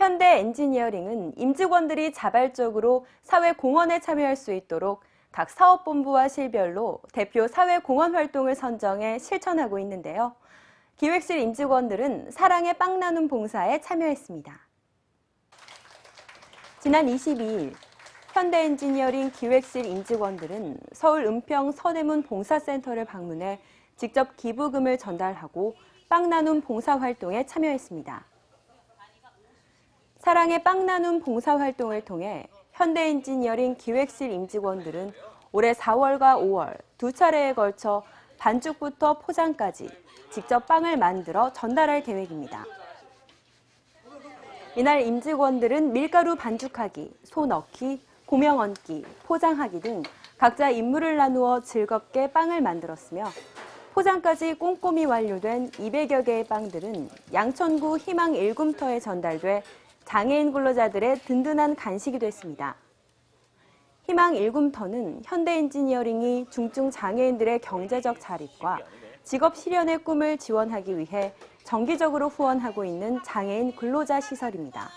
현대 엔지니어링은 임직원들이 자발적으로 사회 공헌에 참여할 수 있도록 각 사업본부와 실별로 대표 사회 공헌 활동을 선정해 실천하고 있는데요. 기획실 임직원들은 사랑의 빵 나눔 봉사에 참여했습니다. 지난 22일 현대 엔지니어링 기획실 임직원들은 서울 은평 서대문 봉사센터를 방문해 직접 기부금을 전달하고 빵 나눔 봉사 활동에 참여했습니다. 사랑의 빵 나눔 봉사 활동을 통해 현대 엔지니어링 기획실 임직원들은 올해 4월과 5월 두 차례에 걸쳐 반죽부터 포장까지 직접 빵을 만들어 전달할 계획입니다. 이날 임직원들은 밀가루 반죽하기, 소 넣기, 고명 얹기, 포장하기 등 각자 임무를 나누어 즐겁게 빵을 만들었으며 포장까지 꼼꼼히 완료된 200여 개의 빵들은 양천구 희망 1금터에 전달돼 장애인 근로자들의 든든한 간식이 됐습니다. 희망 1금터는 현대 엔지니어링이 중증 장애인들의 경제적 자립과 직업 실현의 꿈을 지원하기 위해 정기적으로 후원하고 있는 장애인 근로자 시설입니다.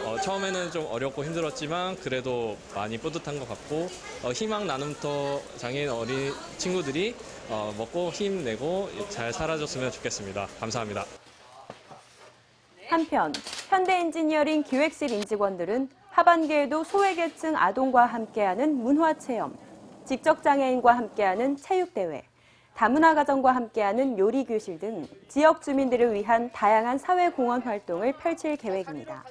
어, 처음에는 좀 어렵고 힘들었지만 그래도 많이 뿌듯한 것 같고 어, 희망 나눔터 장애인 어린 친구들이 어, 먹고 힘내고 잘 살아줬으면 좋겠습니다. 감사합니다. 한편 현대 엔지니어링 기획실 임직원들은 하반기에도 소외계층 아동과 함께하는 문화체험, 직접장애인과 함께하는 체육대회, 다문화 가정과 함께하는 요리교실 등 지역 주민들을 위한 다양한 사회공헌 활동을 펼칠 계획입니다.